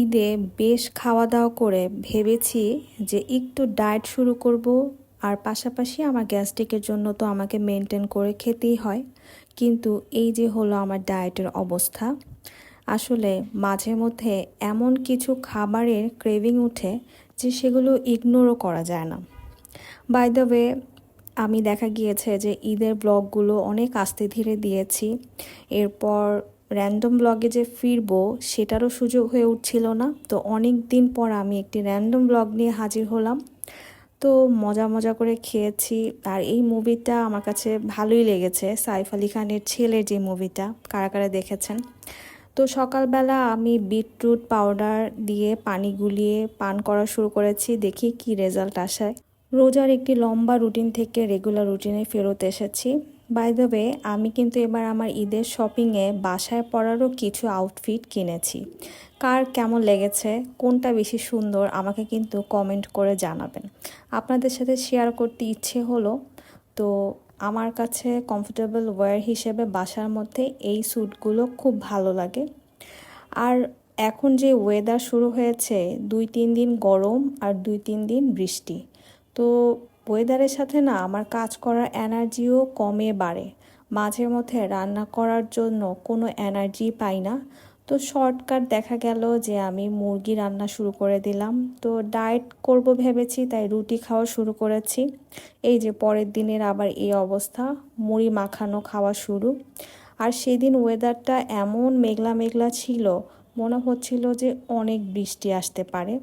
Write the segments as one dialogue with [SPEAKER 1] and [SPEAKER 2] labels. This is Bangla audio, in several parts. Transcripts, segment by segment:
[SPEAKER 1] ঈদে বেশ খাওয়া দাওয়া করে ভেবেছি যে একটু ডায়েট শুরু করব, আর পাশাপাশি আমার গ্যাস্ট্রিকের জন্য তো আমাকে মেনটেন করে খেতেই হয়। কিন্তু এই যে হলো আমার ডায়েটের অবস্থা, আসলে মাঝে মধ্যে এমন কিছু খাবারের ক্রেভিং উঠে যে সেগুলো ইগনোরও করা যায় না। বাই দ্য ওয়ে, আমি দেখা গিয়েছে যে ঈদের ব্লগগুলো অনেক আস্তে ধীরে দিয়েছি। এরপর র্যান্ডম ব্লগে যে ফিরবো, সেটারও সুযোগ হয়ে উঠছিল না। তো অনেক দিন পর আমি একটি র্যান্ডম ব্লগ নিয়ে হাজির হলাম। তো মজা মজা করে খেয়েছি। আর এই মুভিটা আমার কাছে ভালোই লেগেছে। সাইফ আলি খানের ছেলের যে মুভিটা কারা কারা দেখেছেন? তো সকালবেলা আমি বিটরুট পাউডার দিয়ে পানি গুলিয়ে পান করা শুরু করেছি। দেখি কি রেজাল্ট আসায়। রোজার একটি লম্বা রুটিন থেকে রেগুলার রুটিনে ফেরত এসেছি। বাই দ্য ওয়ে আমি কিন্তু এবার আমার ঈদের শপিংয়ে বাসায় পরারও কিছু আউটফিট কিনেছি। কার কেমন লেগেছে? কোনটা বেশি সুন্দর? আমাকে কিন্তু কমেন্ট করে জানাবেন। আপনাদের সাথে শেয়ার করতে ইচ্ছে হলো, তো আমার কাছে কমফোর্টেবল ওয়্যার হিসেবে বাসার মধ্যে এই স্যুটগুলো খুব ভালো লাগে। আর এখন যে ওয়েদার শুরু হয়েছে, দুই তিন দিন গরম আর দুই তিন দিন বৃষ্টি। তো ওয়েদারের সাথে না আমার কাজ করার এনার্জিও কমে বাড়ে। মাঝে মধ্যে রান্না করার জন্য কোনো এনার্জি পাই না। তো শর্টকাট দেখা গেল যে আমি মুরগি রান্না শুরু করে দিলাম। তো ডায়েট করব ভেবেছি, তাই রুটি খাওয়া শুরু করেছি। এই যে পরের দিনের আবার এই অবস্থা, মুড়ি মাখানো খাওয়া শুরু। আর সেদিন ওয়েদারটা এমন মেঘলা মেঘলা ছিল, মনে হচ্ছিল যে অনেক বৃষ্টি আসতে পারে।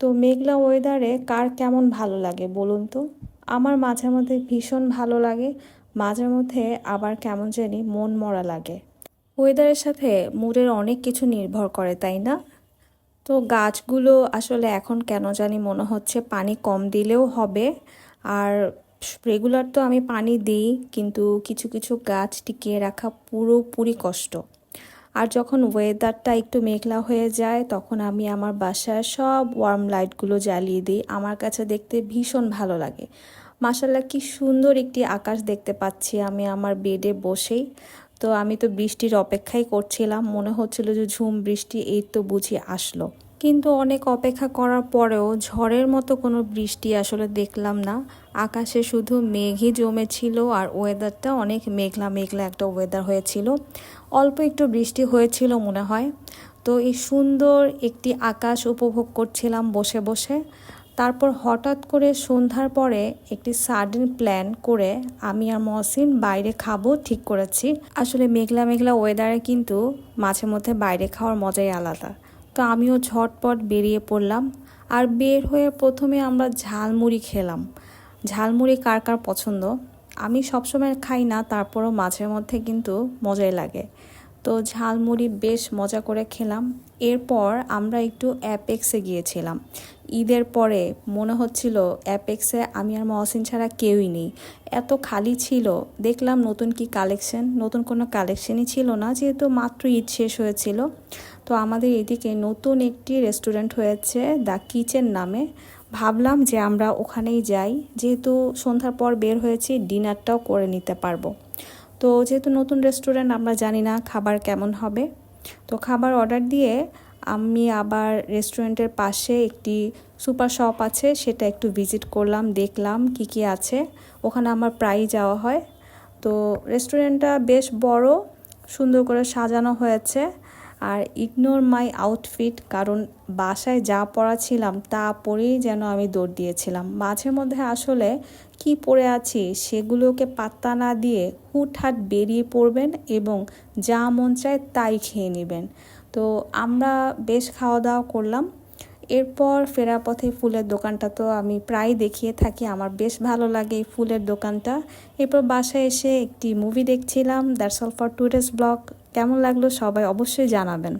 [SPEAKER 1] তো মেঘলা ওয়েদারে কার কেমন ভালো লাগে বলুন তো? আমার মাঝে মধ্যে ভীষণ ভালো লাগে, মাঝে মধ্যে আবার কেমন জানি মন মরা লাগে। ওয়েদারের সাথে মুডের অনেক কিছু নির্ভর করে, তাই না? তো গাছগুলো আসলে এখন কেন জানি মনে হচ্ছে পানি কম দিলেও হবে। আর রেগুলার তো আমি পানি দিই, কিন্তু কিছু কিছু গাছ টিকিয়ে রাখা পুরোপুরি কষ্ট। আর যখন ওয়েদারটা একটু মেঘলা হয়ে যায়, তখন আমি আমার বাসায় সব ওয়ার্ম লাইটগুলো জ্বালিয়ে দিই। আমার কাছে দেখতে ভীষণ ভালো লাগে। মাসাল্লাহ কি সুন্দর একটি আকাশ দেখতে পাচ্ছি আমি আমার বেডে বসেই। তো আমি তো বৃষ্টির অপেক্ষাই করছিলাম। মনে হচ্ছিল যে ঝুম বৃষ্টি, এই তো বুঝি আসলো। কিন্তু অনেক অপেক্ষা করার পরেও ঝড়ের মতো কোনো বৃষ্টি আসলে দেখলাম না। আকাশে শুধু মেঘই জমেছিল আর ওয়েদারটা অনেক মেঘলা মেঘলা একটা ওয়েদার হয়েছিল। অল্প একটু বৃষ্টি হয়েছিল মনে হয়। তো এই সুন্দর একটি আকাশ উপভোগ করছিলাম বসে বসে। তারপর হঠাৎ করে সন্ধ্যার পরে একটি সাডেন প্ল্যান করে আমি আর মহসিন বাইরে খাব ঠিক করেছি। আসলে মেঘলা মেঘলা ওয়েদারে কিন্তু মাঝে মধ্যে বাইরে খাওয়ার মজাই আলাদা। তো আমিও ঝটপট বেরিয়ে পড়লাম। আর বের হয়ে প্রথমে আমরা ঝালমুড়ি খেলাম। ঝালমুড়ি কার কার পছন্দ? আমি সবসময় খাই না, তারপরও মাঝে মধ্যে কিন্তু মজাই লাগে। তো ঝালমুড়ি বেশ মজা করে খেলাম। এরপর আমরা একটু অ্যাপেক্সে গিয়েছিলাম। ঈদের পরে মনে হচ্ছিল অ্যাপেক্সে আমি আর মহসিন ছাড়া কেউই নেই। এত খালি ছিল। দেখলাম নতুন কি কালেকশন নতুন কোনো কালেকশনই ছিল না, যেহেতু মাত্র ঈদ শেষ হয়েছিল। তো আমাদের এদিকে নতুন একটি রেস্টুরেন্ট হয়েছে দ্য কিচেন নামে। ভাবলাম যে আমরা ওখানেই যাই। যেহেতু সন্ধ্যার পর বের হয়েছি, ডিনারটাও করে নিতে পারব। তো যেহেতু নতুন রেস্টুরেন্ট আমরা জানি না খাবার কেমন হবে। তো খাবার অর্ডার দিয়ে আমি আবার রেস্টুরেন্টের পাশে একটি সুপার শপ আছে, সেটা একটু ভিজিট করলাম, দেখলাম কি কি আছে। ওখানে আমার প্রায়ই যাওয়া হয়। তো রেস্টুরেন্টটা বেশ বড়, সুন্দর করে সাজানো হয়েছে। আর ইগনোর মাই আউটফিট কারণ বাসায় যা পরা ছিলাম তা পরেই যেন আমি দৌড় দিয়েছিলাম। মাঝে মধ্যে আসলে কি পরে আছি সেগুলোকে পাত্তা না দিয়ে হুটহাট বেরিয়ে পড়বেন এবং যা মন চায় তাই খেয়ে নেবেন। তো আমরা বেশ খাওয়া দাওয়া করলাম। এরপর ফেরা পথে ফুলের দোকানটা তো আমি প্রায় দেখিয়ে থাকি। আমার বেশ ভালো লাগে এই ফুলের দোকানটা। এরপর বাসায় এসে একটি মুভি দেখছিলাম that's all for tourist blog কেমন লাগল সবাই অবশ্যই জানাবেন।